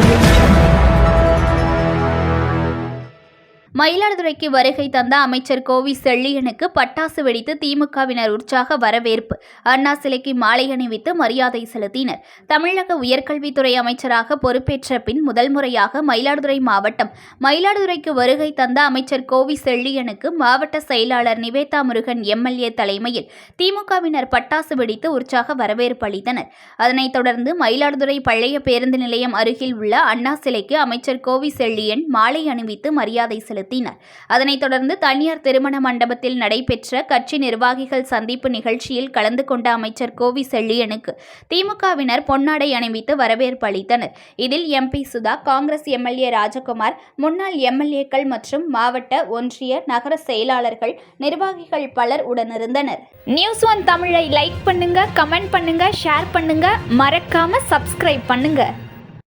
audio மயிலாடுதுறைக்கு வருகை தந்த அமைச்சர் கோவி செள்ளியனுக்கு பட்டாசு வெடித்து திமுகவினர் உற்சாக வரவேற்பு. அண்ணா சிலைக்கு மாலை அணிவித்து மரியாதை செலுத்தினர். தமிழக உயர்கல்வித்துறை அமைச்சராக பொறுப்பேற்ற பின் முதல் முறையாக மயிலாடுதுறை மாவட்டம் மயிலாடுதுறைக்கு வருகை தந்த அமைச்சர் கோவி செள்ளியனுக்கு மாவட்ட செயலாளர் நிவேதா முருகன் எம்எல்ஏ தலைமையில் திமுகவினர் பட்டாசு வெடித்து உற்சாக வரவேற்பு அளித்தனர். அதனைத் தொடர்ந்து மயிலாடுதுறை பழைய பேருந்து நிலையம் அருகில் உள்ள அண்ணா சிலைக்கு அமைச்சர் கோவி செள்ளியன் மாலை அணிவித்து மரியாதை செலுத்தினார். அதனைத் தொடர்ந்து தனியார் திருமண மண்டபத்தில் நடைபெற்ற கட்சி நிர்வாகிகள் சந்திப்பு நிகழ்ச்சியில் கலந்து கொண்ட அமைச்சர் கோவி செள்ளியனுக்கு திமுகவினர் பொன்னாடை அணிவித்து வரவேற்பு அளித்தனர். இதில் எம்பி சுதா காங்கிரஸ் எம்எல்ஏ ராஜகுமார் முன்னாள் எம்எல்ஏக்கள் மற்றும் மாவட்ட ஒன்றிய நகர செயலாளர்கள் நிர்வாகிகள் பலர் உடனிருந்தனர். நியூஸ் ஒன் தமிழை லைக் பண்ணுங்க கமெண்ட் பண்ணுங்க ஷேர் பண்ணுங்க. மறக்காம சப்ஸ்கிரைப் பண்ணுங்க.